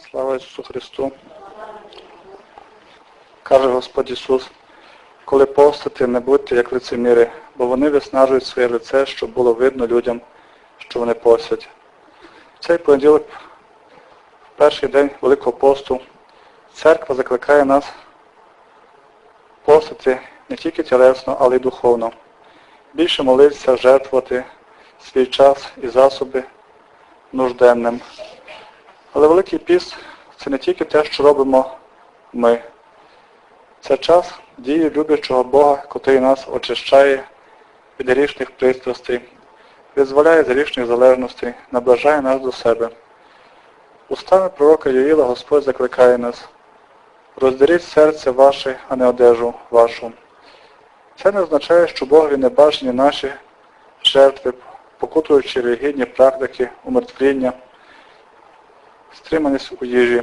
Слава Ісусу Христу. Каже Господь Ісус, коли постите, не будьте як лицеміри, бо вони виснажують своє лице, щоб було видно людям, що вони постять. В цей понеділок, в перший день Великого посту, церква закликає нас постити не тільки тілесно, але й духовно. Більше молитися, жертвувати свій час і засоби нужденним. Але Великий піст це не тільки те, що робимо ми. Це час дії люблячого Бога, котрий нас очищає від грішних пристрастей, визволяє з грішних залежностей, наближає нас до себе. Устами пророка Юїла Господь закликає нас, роздеріть серце ваше, а не одежу вашу. Це не означає, що Богові не бажані наші жертви, покутуючи релігійні практики, умертвління, стриманість у їжі.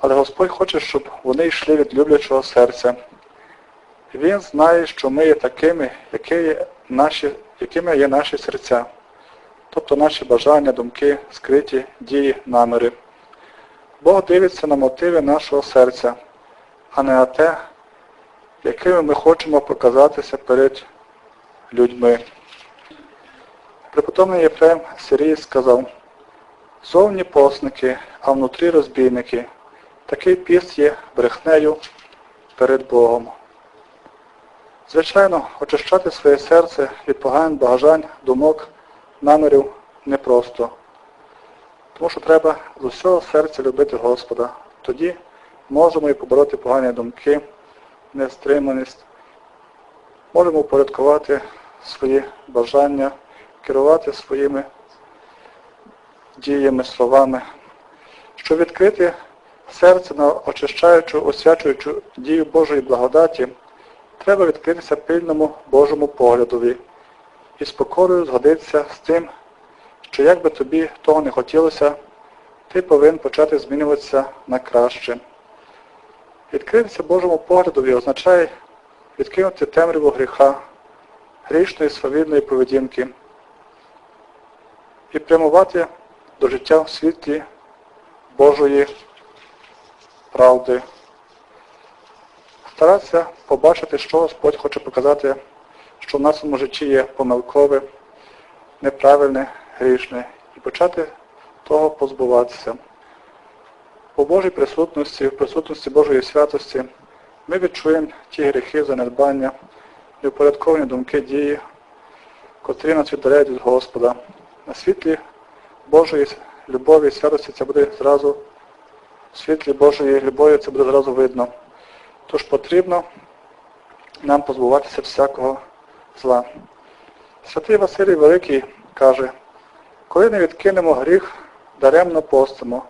Але Господь хоче, щоб вони йшли від люблячого серця. Він знає, що ми є такими, які є наші, якими є наші серця, тобто наші бажання, думки, скриті, дії, наміри. Бог дивиться на мотиви нашого серця, а не на те, якими ми хочемо показатися перед людьми. Преподобний Єфрем Сирій сказав, зовні посники, а внутрі розбійники. Такий піст є брехнею перед Богом. Звичайно, очищати своє серце від поганих бажань, думок, намірів непросто. Тому що треба з усього серця любити Господа. Тоді можемо і побороти погані думки, нестриманість, можемо упорядкувати свої бажання, керувати своїми діями, словами, щоб відкрити серце на очищаючу, освячуючу дію Божої благодаті, треба відкритися пильному Божому поглядові і з покорою згодитися з тим, що як би тобі того не хотілося, ти повинен почати змінюватися на краще. Відкритися Божому поглядові означає відкинути темряву гріха, грішної свавільної поведінки і прямувати до життя в світлі Божої правди. Старатися побачити, що Господь хоче показати, що в нашому житті є помилкове, неправильне, грішне, і почати того позбуватися. У Божій присутності, в присутності Божої святості ми відчуємо ті гріхи, занедбання, неупорядковані думки дії, котрі нас віддаляють від Господа. На світлі Божої любові і святості це буде зразу в світлі Божої любові це буде зразу видно. Тож потрібно нам позбуватися всякого зла. Святий Василій Великий каже, коли не відкинемо гріх, даремно постимо.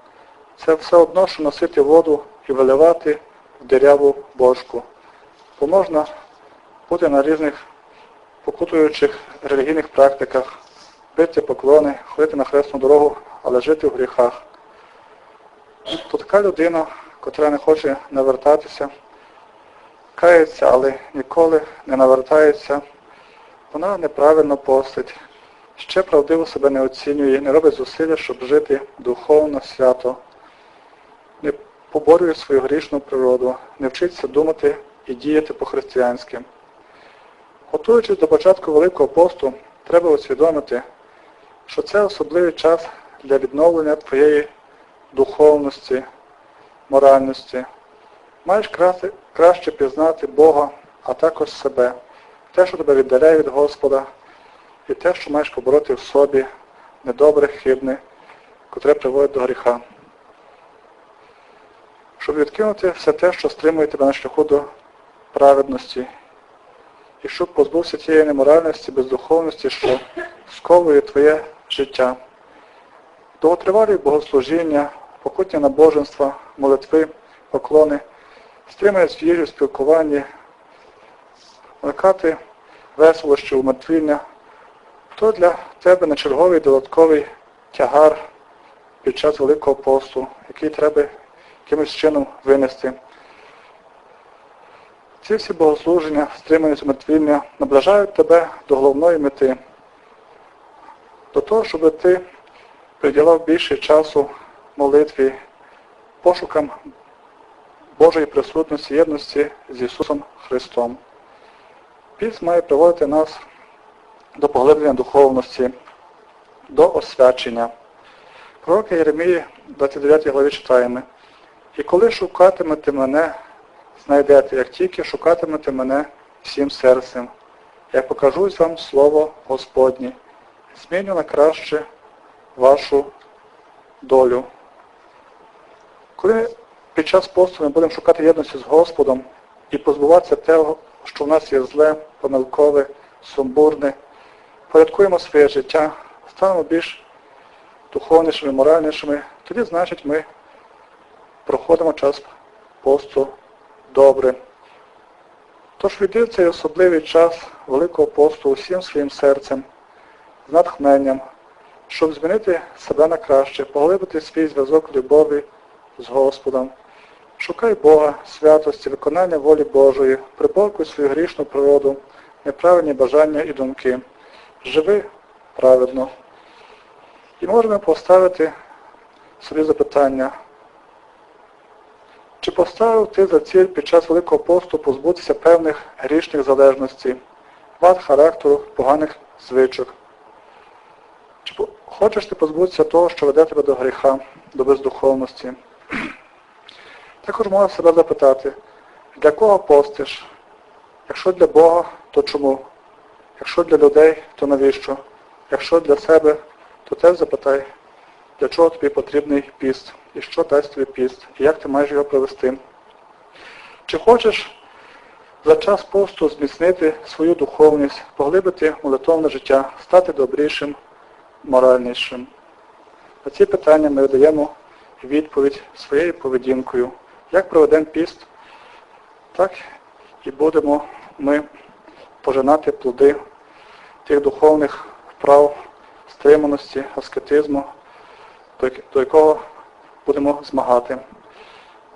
Це все одно, що носити воду і виливати в диряву божку. Бо можна бути на різних покутуючих релігійних практиках, бити поклони, ходити на хресну дорогу, але жити в гріхах. То така людина, котра не хоче навертатися, кається, але ніколи не навертається, вона неправильно постить, ще правдиво себе не оцінює, не робить зусилля, щоб жити духовно, свято, не поборює свою грішну природу, не вчиться думати і діяти по-християнськи. Готуючись до початку Великого посту, треба усвідомити, що це особливий час для відновлення твоєї духовності, моральності. Маєш краще, пізнати Бога, а також себе, те, що тебе віддаляє від Господа, і те, що маєш побороти в собі, недобре, хибне, котре приводить до гріха. Щоб відкинути все те, що стримує тебе на шляху до праведності, і щоб позбувся тієї неморальності, бездуховності, що сковує твоє життя. Довготривалі богослужіння, покутні набоженства, молитви, поклони, стриманість в їжі, спілкуванні, уникати веселощі, умертвіння, то для тебе не черговий додатковий тягар під час Великого посту, який треба якимось чином винести. Ці всі богослуження, стриманість умертвіння наближають тебе до головної мети, до того, щоб ти приділяв більше часу молитві, пошукам Божої присутності, єдності з Ісусом Христом. Піст має приводити нас до поглиблення духовності, до освячення. Пророка Єремії, 29 главі читаємо. І коли шукатимете мене, знайдете, як тільки шукатимете мене всім серцем, я покажусь вам слово Господнє, зміню на краще вашу долю. Коли під час посту ми будемо шукати єдності з Господом і позбуватися того, що в нас є зле, помилкове, сумбурне, порядкуємо своє життя, станемо більш духовнішими, моральнішими, тоді, значить, ми проходимо час посту добре. Тож відділ цей особливий час Великого посту усім своїм серцем, натхненням, щоб змінити себе на краще, поглибити свій зв'язок любові з Господом. Шукай Бога, святості, виконання волі Божої, приборкуй свою грішну природу, неправильні бажання і думки. Живи праведно. І можемо поставити собі запитання, чи поставив ти за ціль під час Великого посту позбутися певних грішних залежностей, вад характеру, поганих звичок? Чи хочеш ти позбутися того, що веде тебе до гріха, до бездуховності? Також можна себе запитати, для кого постиш? Якщо для Бога, то чому? Якщо для людей, то навіщо? Якщо для себе, то теж запитай, для чого тобі потрібний піст, і що дасть тобі піст, і як ти маєш його провести. Чи хочеш за час посту зміцнити свою духовність, поглибити молитовне життя, стати добрішим, моральнішим? На ці питання ми даємо відповідь своєю поведінкою. Як проведемо піст, так і будемо ми пожинати плоди тих духовних вправ, стриманості, аскетизму, до якого будемо змагати.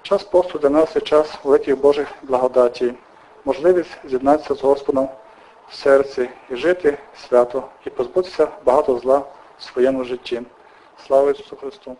Час посту для нас є час великих Божих благодаті, можливість з'єднатися з Господом серці і жити свято, і позбутися багато зла в своєму житті. Слава Ісусу Христу!